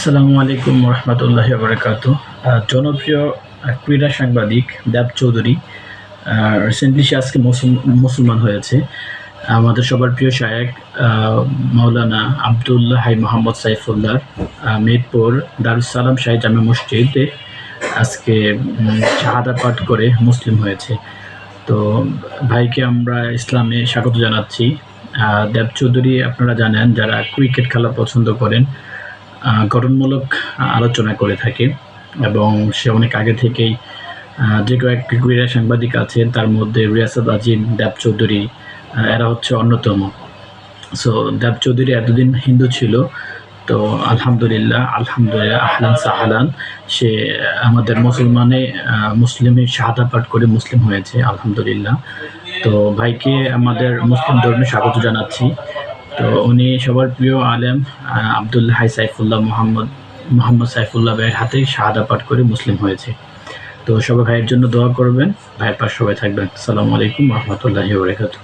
আসসালামু আলাইকুম রহমতুল্লাহ বরকাত জনপ্রিয় ক্রীড়া সাংবাদিক দেব চৌধুরী রিসেন্টলি সে আজকে মুসল- মুসলমান হয়েছে। আমাদের সবার প্রিয় শায়েক আহ, মাওলানা আবদুল্লাহ হাই মোহাম্মদ সাইফুল্লাহ মিরপুর দারুসালাম শাহী জামে মসজিদে আজকে শাহাদা পাঠ করে মুসলিম হয়েছে। তো ভাইকে আমরা ইসলামে স্বাগত জানাচ্ছি। দেব চৌধুরী আপনারা জানেন যারা ক্রিকেট খেলা পছন্দ করেন গঠনমূলক আলোচনা করে থাকে এবং সে অনেক আগে থেকেই যে কয়েকটি ক্রীড়া সাংবাদিক আছেন, তার মধ্যে রিয়াসাদ আজিম, দেব চৌধুরী এরা হচ্ছে অন্যতম। সো দেব চৌধুরী এতদিন হিন্দু ছিল, তো আলহামদুলিল্লাহ আলহামদুলিল্লাহ, আহলান সাহালান, সে আমাদের মুসলমানে মুসলিমে শাহাদা পাঠ করে মুসলিম হয়েছে, আলহামদুলিল্লাহ। তো ভাইকে আমাদের মুসলিম ধর্মে স্বাগত জানাচ্ছি। তো উনি সবার প্রিয় আলেম আহ, আবদুল্লাহ হাই সাইফুল্লাহ মোহাম্মদ মোহাম্মদ সাইফুল্লাহ ভাইয়ের হাতে শাহাদা পাঠ করে মুসলিম হয়েছে। তো সবাই ভাইয়ের জন্য দোয়া করবেন ভাইয়ের পাশ সবাই থাকবেন। আসসালামু আলাইকুম রহমতুল্লাহি বরকাতুহ।